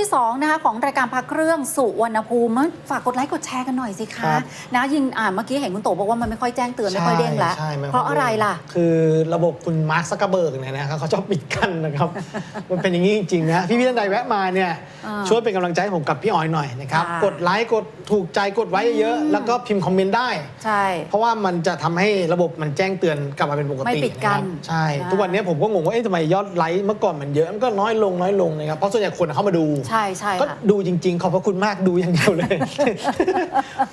ที่2นะคะของรายการพักเครื่องสุวรรณภูมิฝากกดไลค์กดแชร์กันหน่อยสิครัคะบนะยิงอ่าเมื่อกี้เห็นคุณโตบอกว่ามันไม่ค่อยแจ้งเตือนไม่ค่อยเด้งแล้วใช่ใช่ม่เพราะอะไรล่ะ คือระบบคุณมาร์คซักเกอร์เบิร์กเนี่ยนะครับเขาชอบปิดกั้นนะครับ มันเป็นอย่างนี้จริงๆนะพี่พี่ท่านใดแวะมาเนี่ยอ่าช่วยเป็นกำลังใจให้ผมกับพี่ออยหน่อยนะครับค่ะกดไลค์กดถูกใจกดไว้เยอะๆแล้วก็พิมพ์คอมเมนต์ได้ใช่เพราะว่ามันจะทำให้ระบบมันแจ้งเตือนกลับมาเป็นปกติไม่ปิดกั้นนะครับใช่อ่าทุกวันนี้ผมก็งงว่าเอ๊ะทำไมยอดไลค์เมื่อก่อนมันเยอะมันก็น้อยลงน้อยลงนะครับเพราะส่วนใหญ่คนเข้ามาดูใช่ใช่ก็ค่ะ ดูจริง ๆ ขอบพระคุณมากดูอย่างเดียวเลย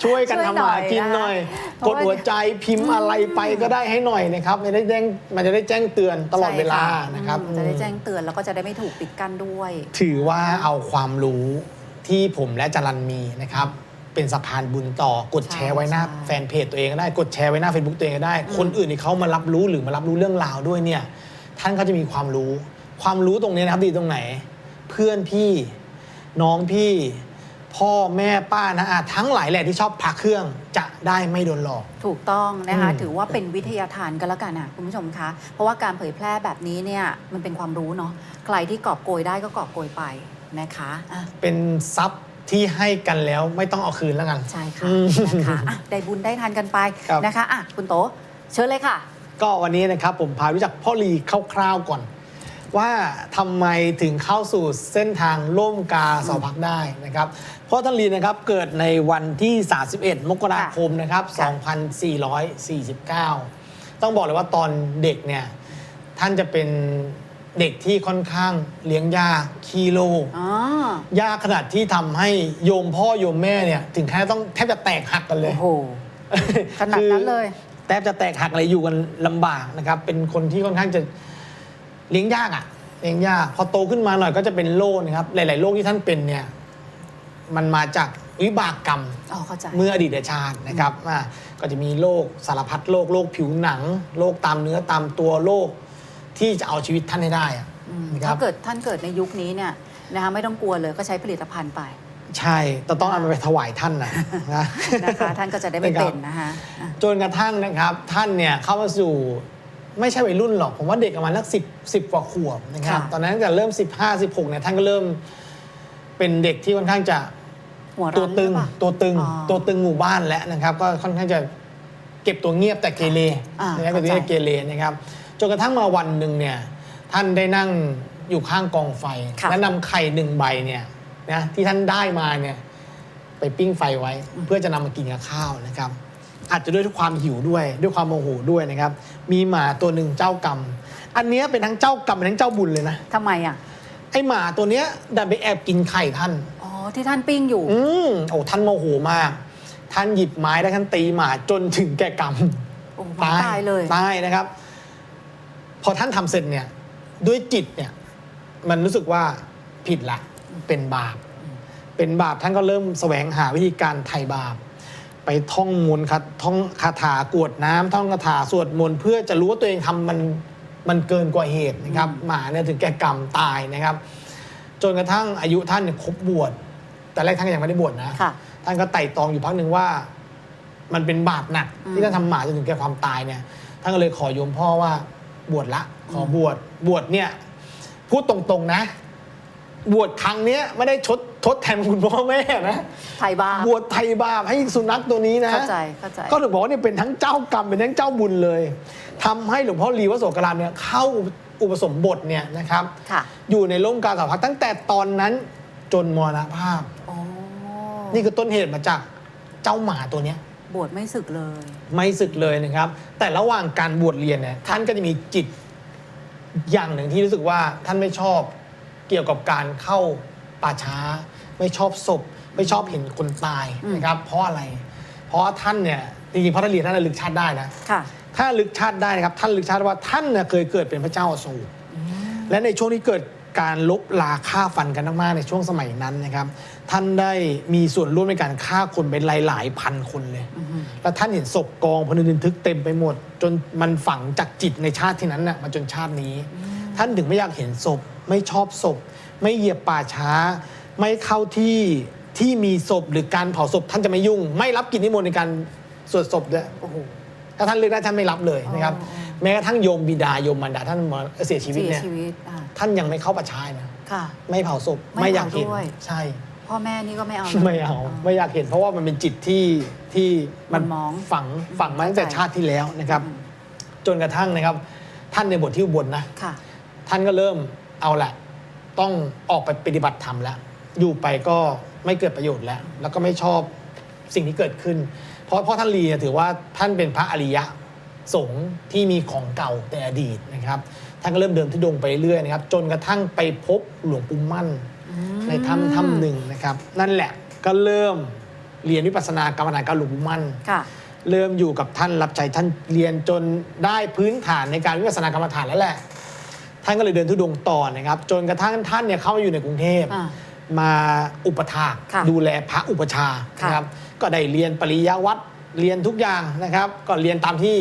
ช่วยกันช่วยทำหน่มาอยกินนะคะหน่อยเพกราะดว่าหัวใจพิมพ์อะไรไปก็ได้ให้หน่อยนะครับมันจะได้แจ้งมันจะได้แจ้งเตือนตลอดเวลาใช่นะครับอืมจะได้แจ้งเตือนแล้วก็จะได้ไม่ถูกปิดกั้นด้วย ถือว่าเอาความรู้ที่ผมและจรันมีนะครับ เป็นสะพานบุญต่อกดแชร์ไว้หน้าใช่แฟนเพจตัวเองก็ได้กดแชร์ไว้หน้า Facebook ตัวเองก็ได้อืมคนอื่นที่เขามารับรู้หรือมารับรู้เรื่องราวด้วยเนี่ย ท่านก็จะมีความรู้ ความรู้ตรงนี้นะครับดีตรงไหน เพื่อนพี่ น้องพี่ พ่อแม่ป้านะอาทั้งหลายแหละที่ชอบพักเครื่องจะได้ไม่โดนหลอก ถูกต้องนะคะ อืม ถือว่าเป็นวิทยาทานกันแล้วกันนะคุณผู้ชมคะ เพราะว่าการเผยแพร่แบบนี้เนี่ยมันเป็นความรู้เนาะใครที่กอบโกยได้ก็กอบโกยไปนะคะอะเป็นทรัพย์ที่ให้กันแล้วไม่ต้องเอาคืนแล้วกัน ใช่ค่ะอืมนะคะอะได้บุญได้ทานกันไปครับ นะคะอะคุณโตเชิญเลยค่ะ ก็วันนี้นะครับผมพารู้จักพ่อลีคร่าวๆก่อน ว่าทำไมถึงเข้าสู่เส้นทางล่มกาสาวพักได้นะครับ เพราะท่านลีนะครับเกิดในวันที่ 31 มกราคมนะครับค่ะ2449 ต้องบอกเลยว่าตอนเด็กเนี่ยท่านจะเป็นเด็กที่ค่อนข้างเลี้ยงยากคีโลอ๋อยากขนาดที่ทำให้โยมพ่อโยมแม่เนี่ย ถึงขั้นต้องแทบจะแตกหักกันเลยโอ้โหขนาดนั้นเลยคือแทบจะแตกหักเลยอยู่กันลำบากนะครับ เป็นคนที่ค่อนข้างจะ เลี้ยงยากอะ่ะเลี้ยงยากพอโตขึ้นมาหน่อยก็จะเป็นโรคนะครับ หลาย ๆ โรคที่ท่านเป็นเนี่ยมันมาจากวิบากกรรมอ๋อเข้าใจ เมื่ออดีตชาตินะครับอ่าก็จะมีโรคสารพัดโรคโรคผิวหนังโรคตามเนื้อตามตัวโรคที่จะเอาชีวิตท่านให้ได้อะอืมนะครัถ้าบ เกิดท่านเกิดในยุคนี้เนี่ยนะคะไม่ต้องกลัวเลยก็ใช้ผลิตภัณฑ์ไป ใช่แต่ต้องเอามันไปถวายท่านนะนะ นะคะ ท่านก็จะได้ไม่เป็นนะคะอะจนกระทั่งนะครับท่านเนี่ยเข้ามาสู่ ไม่ใช่วัยรุ่นหรอก ผมว่าเด็กประมาณสักสิบสิบกว่าขวบนะครับ ค่ะตอนนั้นจะเริ่ม15 16เนี่ยท่านก็เริ่มเป็นเด็กที่ค่อนข้างจะหัวตัวร้อนตึงหรือเปล่าตัวตึงอ๋อตัวตึงหมู่บ้านแล้วนะครับ ก็ค่อนข้างจะเก็บตัวเงียบแต่เกเรอ่านะครับเป็นตัวเข้าใจเกเรนะครับจนกระทั่งมาวันหนึ่งเนี่ยท่านได้นั่งอยู่ข้างกองไฟ ค่ะ และนำไข่หนึ่งใบเนี่ยนะที่ท่านได้มาเนี่ยไปปิ้งไฟไว้ เพื่อจะนำมากินกับข้าวนะครับ อาจจะด้วยความหิวด้วย ด้วยความโมโหด้วยนะครับ มีหมาตัวหนึ่งเจ้ากรรม อันเนี้ยเป็นทั้งเจ้ากรรมเป็นทั้งเจ้าบุญเลยนะ ทำไมอะ ไอหมาตัวเนี้ยดันไปแอบกินไข่ท่าน อ๋อ ที่ท่านปิ้งอยู่ อืมโอ้ท่านโมโหมาก ท่านหยิบไม้แล้วท่านตีหมาจนถึงแก่กรรม โอ้หมาตายเลย ตายนะครับ พอท่านทำเสร็จเนี่ย ด้วยจิตเนี่ย มันรู้สึกว่าผิดละ เป็นบาป เป็นบาปท่านก็เริ่มแสวงหาวิธีการไถ่บาป ไปท่องมนต์คาท่องคาถากรวดน้ำท่องคาถาสวดมนต์เพื่อจะรู้ว่าตัวเองทำมันมันเกินกว่าเหตุนะครับหมาเนี่ยถึงแก่กรรมตายนะครับ จนกระทั่งอายุท่านเนี่ยครบบวชแต่แรกท่านก็ยังไม่ได้บวชนะค่ะท่านก็ไต่ตรองอยู่พักหนึ่งว่า มันเป็นบาปหนักอืมที่ท่านทำหมาจนถึงแก่ความตายเนี่ยท่านก็เลยขอโยมพ่อว่าบวชละ ขอบวชบวชเนี่ยพูดตรงๆนะ บวชครั้งเนี้ยไม่ได้ชด ทดแทนคุณพ่อแม่นะไทยบาปบวชไทยบาปให้สุนัขตัวนี้นะเข้าใจเข้าใจก็ถึงบอกว่าเนี่ยเป็นทั้งเจ้ากรรมเป็นทั้งเจ้าบุญเลยทำให้หลวงพ่อลีวโสกรามเนี่ยเข้าอุปสมบทเนี่ยนะครับค่ะอยู่ในร่มกาสาวพักตั้งแต่ตอนนั้นจนมรณภาพอ๋อนี่คือต้นเหตุมาจากเจ้าหมาตัวเนี้ยบวชไม่สึกเลย ไม่ศึกเลยนะครับ แต่ระหว่างการบวชเรียนเนี่ยท่านก็จะมีจิตอย่างหนึ่งที่รู้สึกว่าท่านไม่ชอบเกี่ยวกับการเข้า ป่าช้า ไม่ชอบศพ ไม่ชอบเห็นคนตายอืมนะครับ เพราะอะไร เพราะว่าท่านเนี่ยจริงๆเพราะท่านเรียนท่านระลึกชาติได้นะค่ะ ถ้าระลึกชาติได้นะครับท่านระลึกชาติว่าท่านเนี่ยเคยเกิดเป็นพระเจ้าอโศกและในช่วงที่เกิดการลบลาฆ่าฟันกันมากๆในช่วงสมัยนั้นนะครับ ท่านได้มีส่วนร่วมในการฆ่าคนเป็นหลายๆพันคนเลย แล้วท่านเห็นศพกองพนึกทึกเต็มไปหมด จนมันฝังจากจิตในชาติที่นั้นน่ะมาจนชาตินี้ ท่านถึงไม่อยากเห็นศพไม่ชอบศพ ไม่เหยียบป่าช้า ไม่เข้าที่ที่มีศพหรือการเผาศพท่านจะไม่ยุ่ง ไม่รับกิจนิมนต์ในการสวดศพด้วยโอ้โหถ้าท่านเลือกได้ท่านไม่รับเลยนะครับอ๋อแม้กระทั่งโยมบิดาโยมมารดาท่านมาเสียชีวิตเสียเนี่ยชีวิตอ่าท่านยังไม่เข้าประชายนะค่ะ ไม่เผาศพไม่ไม่อยากเห็นเผาด้วย ใช่ พ่อแม่นี่ก็ไม่เอาไม่เอาไม่อยากเห็นเพราะว่ามันเป็นจิตที่ที่มันมันมองฝังฝังมาตั้งแต่เข้าใจชาติที่แล้วนะครับอืมจนกระทั่งนะครับ ท่านในบทที่อุบลนะ ค่ะ ท่านก็เริ่มเอาละ ต้องออกไปปฏิบัติธรรมแล้ว อยู่ไปก็ไม่เกิดประโยชน์แล้ว แล้วก็ไม่ชอบสิ่งที่เกิดขึ้น เพราะเพราะท่านลีเนี่ยถือว่าท่านเป็นพระอริยะสงฆ์ที่มีของเก่าแต่อดีตนะครับท่านก็เริ่มเดินทุดงค์ไปเรื่อยนะครับ จนกระทั่งไปพบหลวงปู่มั่นในถ้ำถ้ำหนึ่งนะครับ นั่นแหละก็เริ่มเรียนวิปัสสนากรรมฐานกับหลวงปู่มั่นค่ะเริ่มอยู่กับท่านรับใจท่านเรียนจนได้พื้นฐานในการวิปัสสนากรรมฐานแล้วแหละ ท่านก็เลยเดินทุดงค์ต่อนะครับ จนกระทั่งท่านเนี่ยเข้ามาอยู่ในกรุงเทพอ่ามาอุปถากค่ะดูแลพระอุปชฌาย์ค่ะนะครับ ก็ได้เรียนปริยวัตรเรียนทุกอย่างนะครับ ก็เรียนตามที่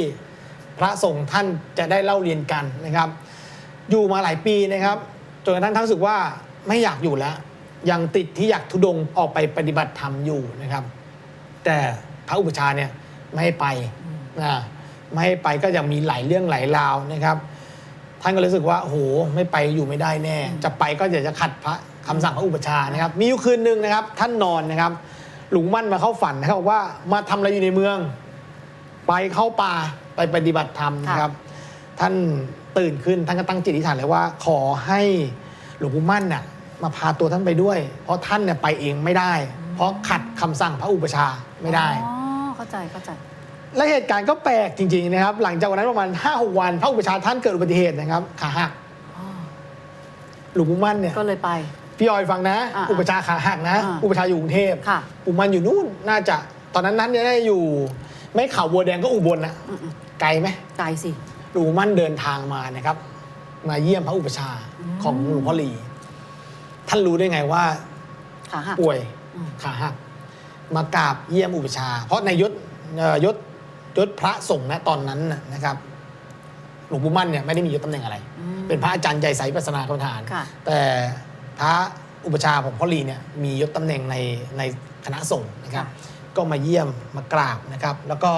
พระสงฆ์ท่านจะได้เล่าเรียนกันนะครับ อยู่มาหลายปีนะครับจนกระทั่งท่านรู้สึกว่าไม่อยากอยู่แล้ว ยังติดที่อยากทุดงค์ออกไปปฏิบัติธรรมอยู่นะครับ แต่พระอุปชฌาย์เนี่ยไม่ให้ไปนะไม่ให้ไปก็ยังมีหลายเรื่องหลายราวนะครับ ท่านก็เลยรู้สึกว่าโอ้โหไม่ไปอยู่ไม่ได้แน่ จะไปก็อยากจะขัดพระคำสั่งพระอุปชฌาย์นะครับ มีอยู่คืนหนึ่งนะครับ ท่านนอนนะครับ หลวงมั่นมาเข้าฝันนะครับบอกว่ามาทำอะไรอยู่ในเมือง ไปเข้าป่าไปปฏิบัติธรรมนะครับ ท่านตื่นขึ้นท่านก็ตั้งจิตอธิษฐานเลยว่า ขอให้หลวงปู่มั่นน่ะมาพาตัวท่านไปด้วย เพราะท่านเนี่ยไปเองไม่ได้ เพราะขัดคำสั่งพระอุปชฌาย์ไม่ได้ อ๋อเข้าใจเข้าใจ และเหตุการณ์ก็แปลกจริงๆนะครับ หลังจากวันนั้นประมาณ5 6วันพระอุปชฌาย์ท่านเกิดอุบัติเหตุนะครับขาหักอ๋อหลวงปู่มั่นเนี่ยก็เลยไป พี่ออยฟังนะ อ่าอุปชฌาย์ขาหักนะ อ่าอุปชฌาย์อยู่กรุงเทพค่ะ อุมันอยู่นู่นน่าจะ ตอนนั้นนั้นเนี่ยน่าจะอยู่ ไม่เข่าวบัวแดงก็อุบลนะอืมไกลไหมๆไกลสิ หลวงปู่มั่นเดินทางมานะครับ มาเยี่ยมพระอุปชฌาย์อืมของหลวงพ่อลี ท่านรู้ได้ไงว่า ขาหัก ป่วยอืม ขาหักมากราบเยี่ยมอุปชฌาย์เพราะในยศเอ่อยศ ยศพระสงฆ์นะตอนนั้นน่ะนะครับหลวงปู่มั่นเนี่ยไม่ได้มียศตำแหน่งอะไร อืม เป็นพระอาจารย์ใจใสปัสนากรรมฐาน ค่ะ แต่พระอุปชฌาย์ของพ่อลีเนี่ยมียศตำแหน่งในในคณะสงฆ์นะครับ ค่ะ ก็มาเยี่ยมมากราบนะครับ แล้วก็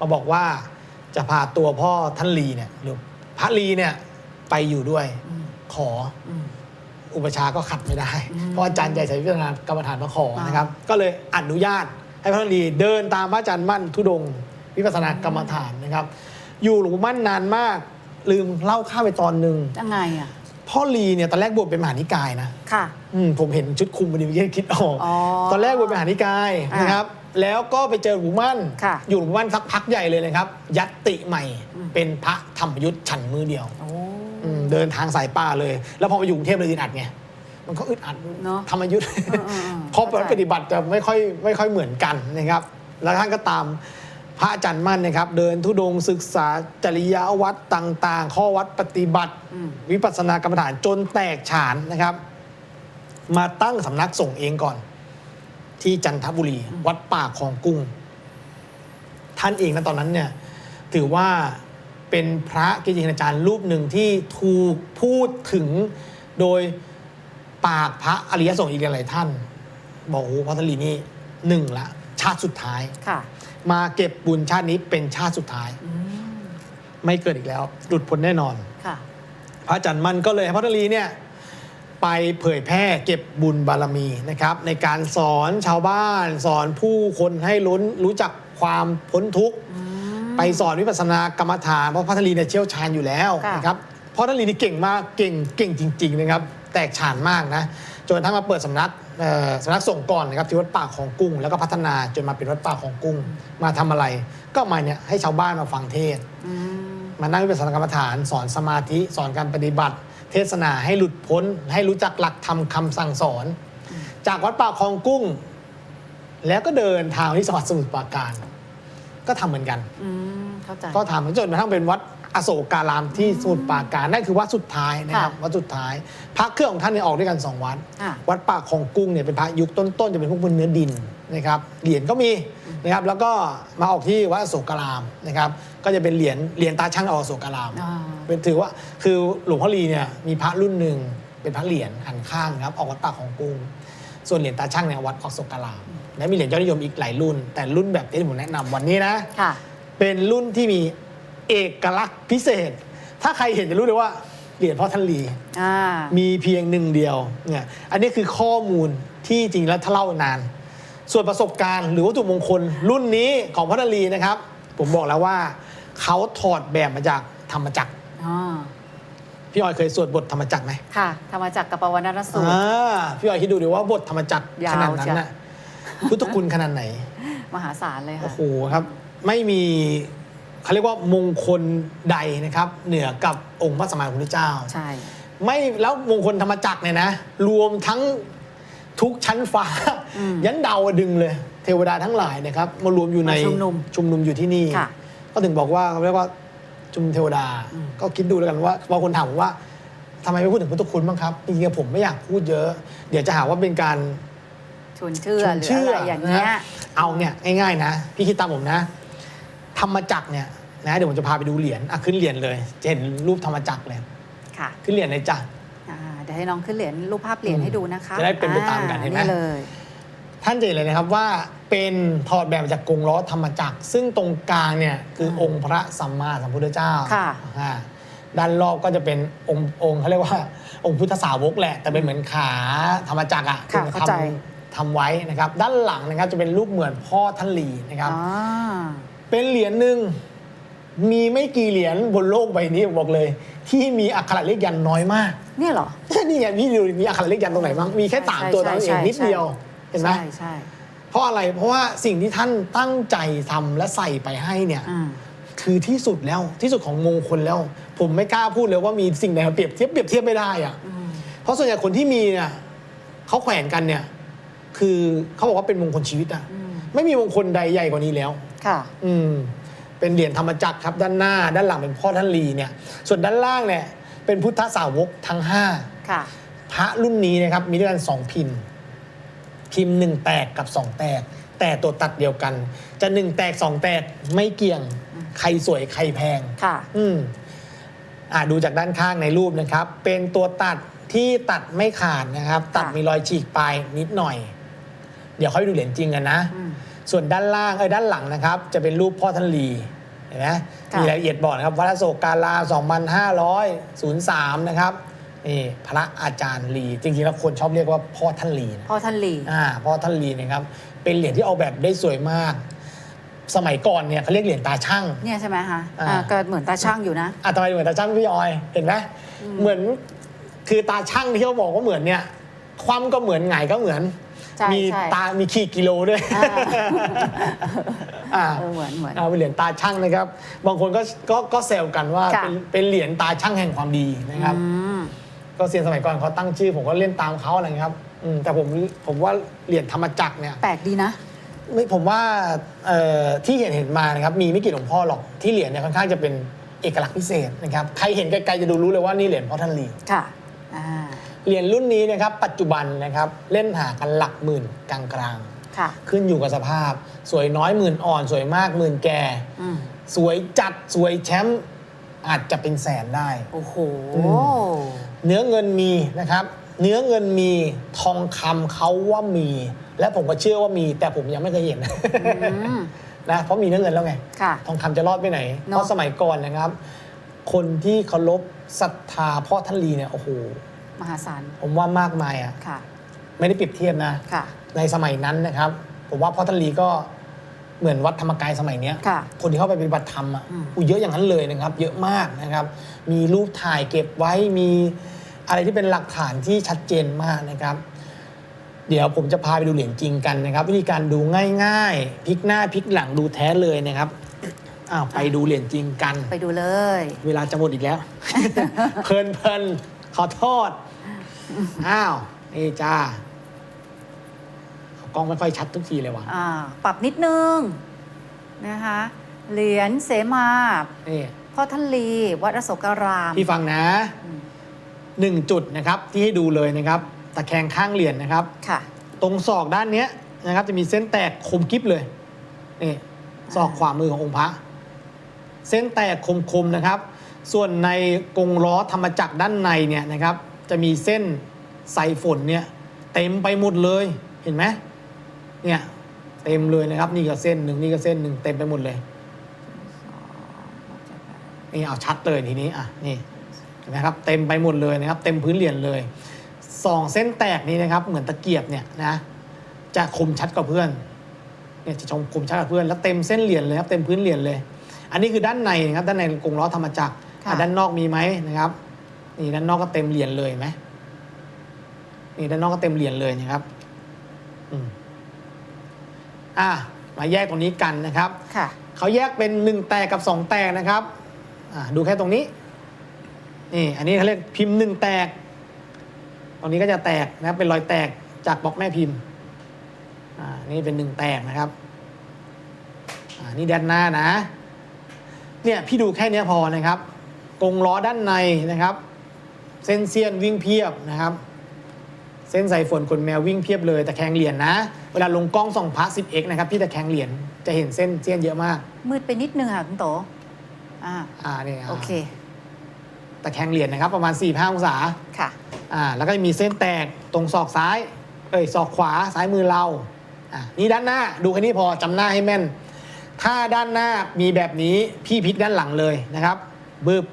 มาบอกว่าจะพาตัวพ่อท่านลีเนี่ยหรือพระลีเนี่ยไปอยู่ด้วยอืมขอ อืม อุปชฌาย์ก็ขัดไม่ได้ อืมเพราะอาจารย์ใจใสพิจารณากรรมฐานมาขออ่านนะครับ ก็เลยอนุญาตให้พระลีเดินตามพระอาจารย์มั่นทุดงค์ วิปัสสนากรรมฐานนะครับ อยู่หลวงปู่มั่นนานมาก ลืมเล่าข้ามไปตอนหนึ่งยังไงอะ พ่อลีเนี่ยตอนแรกบวชเป็นมหานิกายนะค่ะ อืมผมเห็นชุดคุมพอดีเมื่อกี้คิดออก อ๋อตอนแรกบวชเป็นมหานิกายอ่านนะครับ แล้วก็ไปเจอหลวงปู่มั่น ค่ะ อยู่หลวงปู่มั่นสักพักใหญ่เลยนะครับ ยัตติใหม่อืมเป็นพระธรรมยุทธ์ฉันมือเดียว โอ้ อืมเดินทางสายป่าเลย แล้วพอมาอยู่กรุงเทพเลยอึดอัดไง มันก็อึดอัดเนอะธรรมยุทธ์เออเออเออเพราะเข้าใจ ปฏิบัติจะไม่ค่อยไม่ค่อยเหมือนกันนะครับ แล้วท่านก็ตาม พระอาจารย์มั่นนะครับ เดินทุดงค์ศึกษาจริยวัดต่าง ๆ ข้อวัดปฏิบัติอืมวิปัสสนากรรมฐานจนแตกฉานนะครับ มาตั้งสำนักส่งฆ์เองก่อน ที่จันทบุรี วัดป่าคลองกุ้ง ท่านเองนะตอนนั้นเนี่ยถือว่าเป็นพระกิจิอาจารย์รูปหนึ่งที่ถูกพูดถึงโดยปากพระอริยสงฆ์อีกหลายๆท่าน บอกโอ้โหพระทลีนี่หนึ่งละชาติสุดท้าย ค่ะ มาเก็บบุญชาตินี้เป็นชาติสุดท้าย อืมไม่เกิดอีกแล้ว หลุดพ้นแน่นอน ค่ะ พระอาจารย์มั่นก็เลยให้พระทลีเนี่ยไปเผยแพร่เก็บบุญบารมีนะครับ ในการสอนชาวบ้าน สอนผู้คนให้ล้นรู้จักความพ้นทุกข์ อืม ไปสอนวิปัสสนากรรมฐานเพราะพระทลีเนี่ยเชี่ยวชาญอยู่แล้วค่ะ นะครับเพราะทลีนี่เก่งมากเก่งเก่งจริง ๆ นะครับ แตกฉานมากนะ จนกระทั่งมาเปิดสำนักเอ่อสำนักส่งฆ์ก่อนนะครับที่วัดป่าของกุ้ง แล้วก็พัฒนาจนมาเป็นวัดป่าของกุ้ง มาทำอะไร ก็มาเนี่ยให้ชาวบ้านมาฟังเทศน์อืมมานั่งวิปัสสนากรรมฐาน สอนสมาธิ สอนการปฏิบัติ เทศนาให้หลุดพ้น ให้รู้จักหลักธรรมคำสั่งสอน จากวัดป่าคลองกุ้ง แล้วก็เดินทางที่จังหวัดสมุทรปราการ ก็ทำเหมือนกันอืมเข้าใจก็ทำจนกระทั่งเป็นวัด อโศการามที่สมุทรปราการนั่นคือวัดสุดท้ายนะครับค่ะวัดสุดท้าย พระเครื่องของท่านเนี่ยออกด้วยกันสองวัด อะ วัดป่าคลองกุ้งเนี่ยเป็นพระยุคต้นๆจะเป็นพวกบนเนื้อดินนะครับเหรียญก็มีนะครับแล้วก็มาออกที่วัดอโศการามนะครับก็จะเป็นเหรียญเหรียญตาช่างออกอโศการาม อ่า เป็นถือว่าคือหลวงพ่อลีเนี่ยมีพระรุ่นหนึ่งเป็นพระเหรียญหันข้างนะครับออกวัดป่าของกุ้ง ส่วนเหรียญตาช่างเนี่ยวัดออกโศการามและมีเหรียญยอดนิยมอีกหลายรุ่น แต่รุ่นแบบที่ผมแนะนำวันนี้นะ ค่ะ เป็นรุ่นที่มี เอกลักษณ์พิเศษ ถ้าใครเห็นจะรู้เลยว่าเหรียญพ่อท่านลีอ่า มีเพียงหนึ่งเดียวเนี่ยอันนี้คือข้อมูลที่จริงแล้วถ้าเล่านาน ส่วนประสบการณ์หรือวัตถุมงคลรุ่นนี้ของพ่อท่านลีนะครับ ผมบอกแล้วว่าเขาถอดแบบมาจากธรรมจักรอ๋อพี่ออยเคยสวดบทธรรมจักรไหม ค่ะ ธรรมจักรกับปวนรสูตร อ่าพี่ออยคิดดูดิว่าบทธรรมจักรยาวขนาดนั้นจ้ะ น่ะพุทธคุณขนาดไหน มหาศาลเลยโอ้ค่ะ โหครับ ไม่มี เขาเรียกว่ามงคลใดนะครับ เหนือกับองค์พระสัมมาสัมพุทธเจ้า ใช่ ไม่แล้วมงคลธรรมจักรเนี่ยนะ รวมทั้งทุกชั้นฟ้า อืมยันดาวดึงเลย เทวดาทั้งหลายนะครับมารวมอยู่ในมาชุมนุมชุมนุมอยู่ที่นี่ ค่ะก็ถึงบอกว่าเขาเรียกว่าชุมนุมเทวดา อืม ก็คิดดูแล้วกันว่าบางคนถามผมว่าทำไมไม่พูดถึงพุทธคุณบ้างครับจริงๆผมไม่อยากพูดเยอะ เดี๋ยวจะหาว่าเป็นการ ชวนเชื่อชวนหรือเชื่ออะไรอย่างเงี้ยนะเอาเนี่ยง่ายๆนะ พี่คิดตามผมนะ ธรรมจักรเนี่ยนะเดี๋ยวผมจะพาไปดูเหรียญอะขึ้นเหรียญเลยจะเห็นรูปธรรมจักรเลยค่ะขึ้นเหรียญเลยจ้ะอ่าเดี๋ยวให้น้องขึ้นเหรียญรูปภาพเหรียญให้ดูนะคะจะได้เป็นไปตามกันเห็นไหมนี่เลย ท่านจะเห็นเลยนะครับว่าเป็นถอดแบบมาจากกรงล้อธรรมจักร ซึ่งตรงกลางเนี่ยคือองค์พระสัมมาสัมพุทธเจ้าค่ะ อ่าด้านรอบก็จะเป็นองค์องค์เขาเรียกว่า องค์พุทธสาวกแหละ แต่เป็นเหมือนขาธรรมจักรอะค่ะคือเข้าใจ ทำทำไว้นะครับ ด้านหลังนะครับจะเป็นรูปเหมือนพ่อท่านหลีนะครับ อ่า เป็นเหรียญหนึ่งมีไม่กี่เหรียญบนโลกใบนี้ผมบอกเลย ที่มีอักขระเลขยันต์น้อยมากเนี่ยเหรอนี่ไงพี่ดูมีอักขระเลขยันต์ตรงไหนบ้างมีแค่สามใช่ตัวเท่านั้นเอใช่งนิดใช่เดียวเห็นไหมใช่ใช่เพราะอะไรเพราะว่าสิ่งที่ท่านตั้งใจทำและใส่ไปให้เนี่ยอ่าคือที่สุดแล้วที่สุดของมงคลแล้ว ผมไม่กล้าพูดเลยว่ามีสิ่งไหนมาเปรียบเทียบเปรียบเทียบไม่ได้อะอืมเพราะส่วนใหญ่คนที่มีเนี่ยเขาแขวนกันเนี่ย คือเขาบอกว่าเป็นมงคลชีวิตอะอืมไม่มีมงคลใดใหญ่กว่านี้แล้ว ค่ะอืมเป็นเหรียญธรรมจักรครับด้านหน้า ด้านหลังเป็นพ่อท่านลีเนี่ยส่วนด้านล่างเนี่ยเป็นพุทธสาวกทั้งห้าค่ะ พระรุ่นนี้นะครับมีด้วยกันสองพิมพ์ พิมพ์หนึ่งแตกกับสองแตก แต่ตัวตัดเดียวกัน จะหนึ่งแตกสองแตกไม่เกี่ยงใครสวยใครแพงค่ะ อืมอ่าดูจากด้านข้างในรูปนะครับ เป็นตัวตัดที่ตัดไม่ขาดนะครับ ตัดมีรอยฉีกปลายนิดหน่อย เดี๋ยวค่อยไปดูเหรียญจริงกันนะ อืม ส่วนด้านล่างเอ้ยด้านหลังนะครับ จะเป็นรูปพ่อท่านลีเห็นไหมค่ะมีรายละเอียดบอกนะครับวัดอโศกการา2503 นะครับนี่พระอาจารย์ลีจริงๆแล้วคนชอบเรียกว่าพ่อท่านลีนะพ่อท่านหลีอ่าพ่อท่านลีนะครับเป็นเหรียญที่ออกแบบได้สวยมาก สมัยก่อนเนี่ยเขาเรียกเหรียญตาช่างเนี่ยใช่ไหมคะอ่าอ่าก็เหมือนตาช่างอยู่นะอะทำไมเหมือนตาช่างพี่ออยเห็นไหมเหมือนคือตาช่างที่เขาบอกว่าเหมือนเนี่ยความก็เหมือนไงายก็เหมือน ใช่มีใช่ตา มีขีดกิโลด้วยอ่าอ่าเออเหมือนเหมือนอ่าเป็นเหรียญตาช่างนะครับ บางคนก็ก็ก็แซวกันว่าค่ะ เป็นเป็นเหรียญตาช่างแห่งความดีนะครับ อืม ก็เซียนสมัยก่อนเขาตั้งชื่อ ผมก็เล่นตามเขาอะไรเงี้ยครับอืมแต่ผมผมว่าเหรียญธรรมจักรเนี่ย แปลกดีนะ ไม่ผมว่าเอ่อที่เห็นเห็นมานะครับมีไม่กี่หลวงพ่อหรอกที่เหรียญเนี่ยค่อนข้างจะเป็นเอกลักษณ์พิเศษนะครับใครเห็นไกลๆจะดูรู้เลยว่านี่เหรียญพ่อท่านลี ค่ะ อ่า เหรียญรุ่นนี้นะครับปัจจุบันนะครับเล่นหากันหลักหมื่นกลางๆค่ะขึ้นอยู่กับสภาพ สวยน้อยหมื่นอ่อน สวยมากหมื่นแก่ อืมสวยจัดสวยแชมป์อาจจะเป็นแสนได้ โอ้โห อื เนื้อเงินมีนะครับ เนื้อเงินมีทองคำเขาว่ามี และผมก็เชื่อว่ามี แต่ผมยังไม่เคยเห็น อืม นะเพราะมีเนื้อเงินแล้วไง ค่ะ ทองคำจะรอดไปไหน เนอะ เพราะสมัยก่อนนะครับ คนที่เคารพศรัทธาพ่อท่านลีเนี่ยโอ้โห มหาศาลผมว่ามากมายอะค่ะ ไม่ได้เปรียบเทียบนะค่ะ ในสมัยนั้นนะครับ ผมว่าพ่อท่านลีก็เหมือนวัดธรรมกายสมัยเนี้ย ค่ะ คนที่เข้าไปปฏิบัติธรรมอะอืม อู้เยอะอย่างนั้นเลยนะครับ เยอะมากนะครับ มีรูปถ่ายเก็บไว้มีอะไรที่เป็นหลักฐานที่ชัดเจนมากนะครับ เดี๋ยวผมจะพาไปดูเหรียญจริงกันนะครับ วิธีการดูง่ายๆพลิกหน้าพลิกหลังดูแท้เลยนะครับอ้าวไปดูเหรียญจริงกัน ไปดูเลย เวลาจะหมดอีกแล้ว เพลินเพลินๆขอโทษ อ้าว นี่จ้ากล้องไม่ค่อยชัดทุกทีเลยว่ะอ่าปรับนิดนึงนะคะ เหรียญเสมา นี่พ่อท่านลีวัดอโศการาม พี่ฟังนะอืม หนึ่งจุดนะครับ ที่ให้ดูเลยนะครับตะแคงข้างเหรียญนะครับ ค่ะ ตรงศอกด้านเนี้ยนะครับ จะมีเส้นแตกคมกริบเลยนี่ศอกขวามือขององค์พระ เส้นแตกคมๆนะครับ ส่วนในกรงล้อธรรมจักรด้านในเนี่ยนะครับ จะมีเส้นใส่ฝนเนี่ยเต็มไปหมดเลยเห็นไหมเนี่ยเต็มเลยนะครับนี่ก็เส้นหนึ่งนี่ก็เส้นหนึ่งเต็มไปหมดเลยนี่เอาชัดเลยทีนี้อะนี่เห็นไหมครับเต็มไปหมดเลยนะครับ เต็มพื้นเหรียญเลยสองเส้นแตกนี้นะครับ เหมือนตะเกียบเนี่ยนะจะคมชัดกว่าเพื่อนเนี่ยจะชมคมชัดกว่าเพื่อนแล้วเต็มเส้นเหรียญเลยครับเต็มพื้นเหรียญเลย อันนี้คือด้านในนะครับด้านในกรงล้อธรรมจักรค่ะอะด้านนอกมีไหมนะครับ นี่ด้านนอกก็เต็มเหรียญเลยเห็นไหมนี่ด้านนอกก็เต็มเหรียญเลยนะครับอืมอะมาแยกตรงนี้กันนะครับค่ะเขาแยกเป็นหนึ่งแตกกับสองแตกนะครับอะดูแค่ตรงนี้นี่อันนี้เขาเรียกพิมพ์หนึ่งแตก ตรงนี้ก็จะแตกนะครับเป็นรอยแตกจากบล็อกแม่พิมพ์อ่านี่เป็นหนึ่งแตกนะครับอ่านี่ด้านหน้านะเนี่ยพี่ดูแค่เนี้ยพอนะครับกรงล้อด้านในนะครับ เส้นเซียนวิ่งเพียบนะครับ เส้นสายฝนขนแมววิ่งเพียบเลยแต่แคงเหรียญนะ เวลาลงกล้องส่องพระ 10x นะครับพี่ตะแคงเหรียญจะเห็นเส้นเซียนเยอะมาก มืดไปนิดนึงค่ะคุณโตอ่าอ่าเนี่ยโอเคตะแคงเหรียญนะครับประมาณ 4 5 องศาค่ะอ่าแล้วก็จะมีเส้นแตกตรงศอกซ้ายเอ้ยศอกขวาซ้ายมือเราอ่านี่ด้านหน้าดูแค่นี้พอจำหน้าให้แม่น ถ้าด้านหน้ามีแบบนี้พี่พลิกด้านหลังเลยนะครับบึบ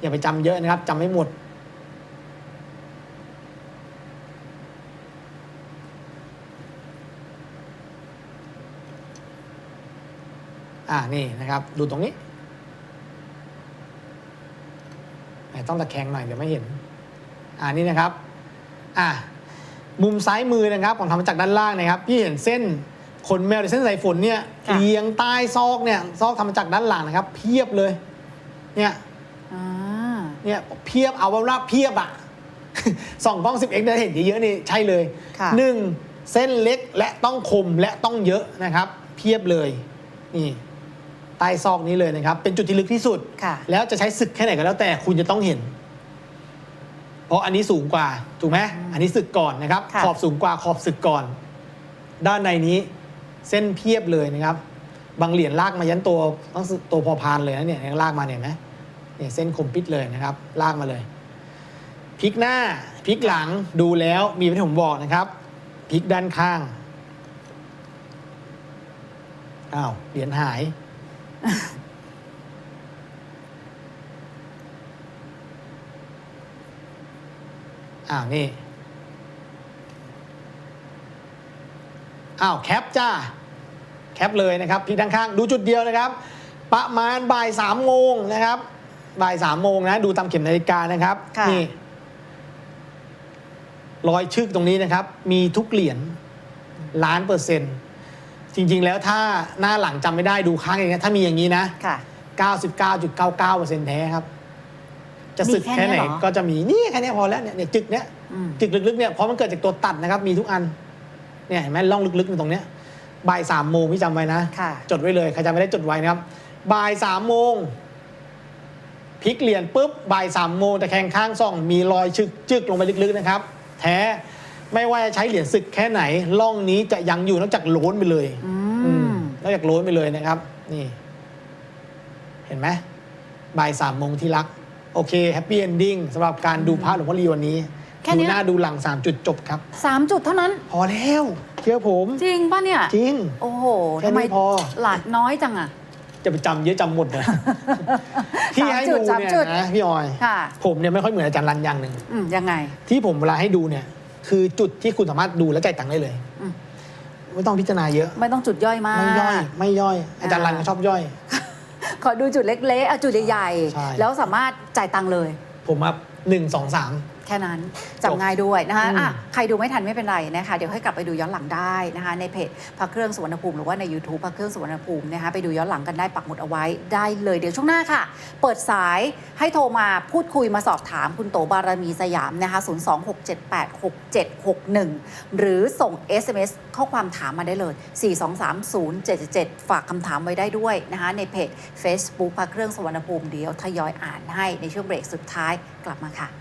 อย่าไปจำเยอะนะครับจำไม่หมด อ่านี่นะครับดูตรงนี้แหมต้องตะแคงหน่อยเดี๋ยวไม่เห็น อ่านี่นะครับอ่ามุมซ้ายมือนะครับของทำมาจากด้านล่างนะครับพี่เห็นเส้นขนแมวหรือเส้นสายฝนเนี่ยค่ะ เรียงใต้ซอกเนี่ยซอกทำมาจากด้านหลังนะครับ เพียบเลยเนี่ยอ่าเนี่ยเพียบเอาเป็นว่าเพียบอะ ส่องกล้อง 10x ได้เห็นเยอะๆนี่ใช่เลย ค่ะหนึ่งเส้นเล็กและต้องคมและต้องเยอะนะครับ เพียบเลยนี่ ใต้ซอกนี้เลยนะครับ เป็นจุดที่ลึกที่สุด ค่ะ แล้วจะใช้ศึกแค่ไหนก็แล้วแต่คุณจะต้องเห็น เพราะอันนี้สูงกว่าถูกไหมอันนี้ศึกก่อนนะครับ ค่ะ ขอบสูงกว่าขอบศึกก่อน ด้านในนี้เส้นเพียบเลยนะครับ บางเหรียญลากมายันตัวต้องตัวพอพานเลยนะเนี่ยยังลากมาเนี่ยเห็นไหมเนี่ยเส้นคมปิดเลยนะครับ ลากมาเลยพลิกหน้าพลิกหลังดูแล้วมีที่ผมบอกนะครับพลิกด้านข้างอ้าวเหรียญหาย อ้าวนี่ อ้าวแคปจ้า แคปเลยนะครับพลิกด้านข้างดูจุดเดียวนะครับ ประมาณบ่ายสามโมงนะครับ บ่ายสามโมงนะ ดูตามเข็มนาฬิกานะครับ ค่ะ นี่ รอยชึกตรงนี้นะครับ มีทุกเหรียญล้านเปอร์เซ็นต์ จริง ๆ แล้วถ้าหน้าหลังจำไม่ได้ดูข้างอย่างนี้ยถ้ามีอย่างนี้นะ ค่ะ 99.99%แท้ครับ จะสึกมีแค่แค่ไหนเนี้ยเหรอ ก็จะมีนี่แค่เนี้ยพอแล้วเนี่ยเนี่ยจึกเนี้ยอืม จึกลึกๆเนี่ยเพราะมันเกิดจากตัวตัดนะครับ มีทุกอัน เนี่ยเห็นไหมล่องลึกๆอยู่ตรงเนี้ยบ่ายสามโมงพี่จำไว้นะ ค่ะ จดไว้เลยใครจำไม่ได้จดไว้นะครับบ่ายสามโมงพลิกเหรียญปุ๊บบ่ายสามโมงแต่แข่งข้างซ่อง มีรอยชึกจึกลงไปลึกๆนะครับ แท้ ไม่ว่าจะใช้เหรียญศึกแค่ไหนล่องนี้จะยังอยู่นอกจากโล้นไปเลยอือืมมนอกจากโล้นไปเลยนะครับ นี่ เห็นไหมบ่ายสามโมงที่รัก โอเคแฮปปี้เอนดิ้งสำหรับการดูพระหลวงพ่อลีวันนี้แค่ดูเนี้ยหน้าดูหลังสามจุดจบครับ สามจุดเท่านั้น พอแล้วเชื่อผม จริงป่ะเนี่ย จริง โอ้โหแค่ทำไมนี้พอ หลาดน้อยจังอะ จะไปจำเยอะจำหมดนะที่ให้จุดูดสามเนี่ยจุดนะพี่ออย ค่ะ ผมเนี่ยไม่ค่อยเหมือนอาจารย์รันอย่างหนึ่ง อืมยังไง ที่ผมเวลาให้ดูเนี่ย คือจุดที่คุณสามารถดูและจ่ายตังค์ได้เลยอืม ไม่ต้องพิจารณาเยอะ ไม่ต้องจุดย่อยมาก ไม่ย่อย ไม่ย่อย อาจารย์รันก็ชอบย่อย ขอดูจุดเล็กๆเอาจุดใหญ่ใช่ ๆแล้วสามารถจ่ายตังค์เลย ผมมาหนึ่งสองสาม แค่นั้นจบจำง่ายด้วยนะคะอืมอะใครดูไม่ทันไม่เป็นไรนะคะ เดี๋ยวให้กลับไปดูย้อนหลังได้นะคะในเพจพระเครื่องสุวรรณภูมิหรือว่าใน YouTube พระเครื่องสุวรรณภูมินะคะไปดูย้อนหลังกันได้ปักหมุดเอาไว้ได้เลยเดี๋ยวช่วงหน้าค่ะ เปิดสายให้โทรมาพูดคุยมาสอบถามคุณโตบารมีสยามนะคะ026786761 หรือส่ง SMS ข้อความถามมาได้เลย 4230777 ฝากคำถามไว้ได้ด้วยนะคะในเพจ Facebook พระเครื่องสุวรรณภูมิเดี๋ยวทยอยอ่านให้ในช่วงเบรกสุดท้ายกลับมาค่ะ